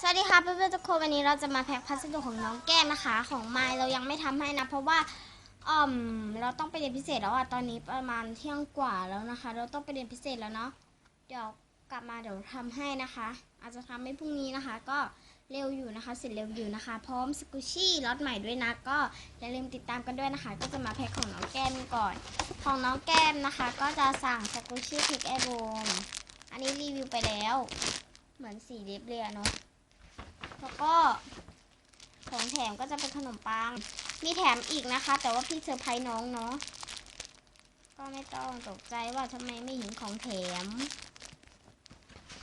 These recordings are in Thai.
สวัสดีค่ะเพื่อนๆทุกคนวันนี้เราจะมาแพ็คพัสดุของน้องแก้มนะคะ ของไมล์เรายังไม่ทำให้นะ เพราะว่าอ่อมเราต้องไปเรียนพิเศษแล้วอะตอนนี้ประมาณเที่ยงกว่าแล้วนะคะ เราต้องไปเรียนพิเศษแล้วเนาะเดี๋ยวกลับมาเดี๋ยวทำให้นะคะ อาจจะทำให้พรุ่งนี้นะคะ ก็เร็วอยู่นะคะเสร็จเร็วอยู่นะคะ พร้อมสกูชี่ล็อตใหม่ด้วยนะ ก็อย่าลืมติดตามกันด้วยนะคะ ก็จะมาแพ็คของน้องแก้มก่อน ของน้องแก้มนะคะ ก็จะสั่งสกูชี่พิกแอร์บูมอันนี้รีวิวไปแล้ว เหมือนสีเล็บเลยอะเนาะ แล้วก็ของแถมก็จะเป็นขนมปัง มีแถมอีกนะคะ แต่ว่าพี่เซอร์ไพรส์น้องเนาะ ก็ไม่ต้องตกใจว่าทำไมไม่เห็นของแถม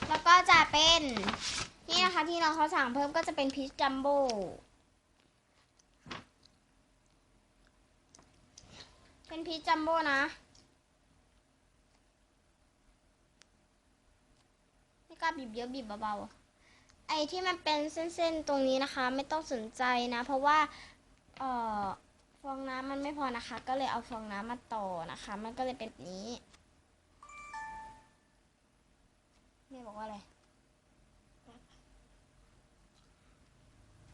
แล้วก็จะเป็นนี่นะคะที่น้องเขาสั่งเพิ่มก็จะเป็นพีชจัมโบ้เป็นพีชจัมโบ้นะไม่กล้าบีบเยอะบีบเบาๆ ไอ้ที่มันเป็นเส้นๆตรงนี้นะคะ ไม่ต้องสนใจนะ เพราะว่าเอ่อฟองน้ำมันไม่พอนะคะ ก็เลยเอาฟองน้ำมาต่อนะคะ มันก็เลยเป็นแบบนี้นี่บอกว่าอะไร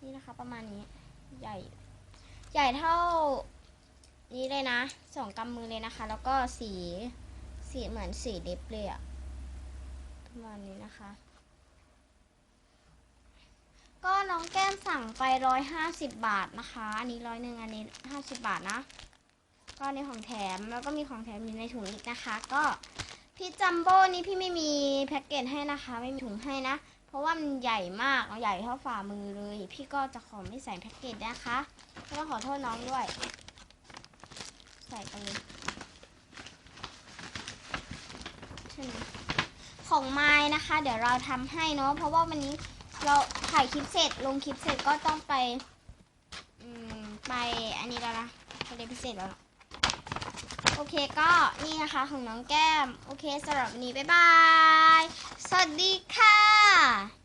นี่นะคะประมาณนี้ใหญ่ ใหญ่เท่านี้เลยนะสองกำมือเลยนะคะ แล้วก็สีสีเหมือนสีเล็บเลยอะประมาณนี้นะคะ ก็ น้องแก้มสั่งไปร้อยห้าสิบบาทนะคะ อันนี้ร้อยหนึ่งอันนี้ห้าสิบบาทนะ ก็ในของแถมแล้วก็มีของแถมอยู่ในถุงอีกนะคะ ก็พี่จัมโบ้นี่พี่ไม่มีแพ็กเกจให้นะคะ ไม่มีถุงให้นะ เพราะว่ามันใหญ่มากใหญ่เท่าฝ่ามือเลย พี่ก็จะขอไม่ใส่แพ็กเกจนะคะก็ต้องขอโทษน้องด้วย ใส่ไปเลยของไม้นะคะ เดี๋ยวเราทำให้เนาะเพราะว่าวันนี้ เราถ่ายคลิปเสร็จลงคลิปเสร็จก็ต้องไป อืม ไปอันนี้แล้วนะทะเลยพิเศษแล้วนะโอเคก็นี่นะคะของน้องแก้ม โอเคสำหรับวันนี้ บ๊ายบาย สวัสดีค่ะ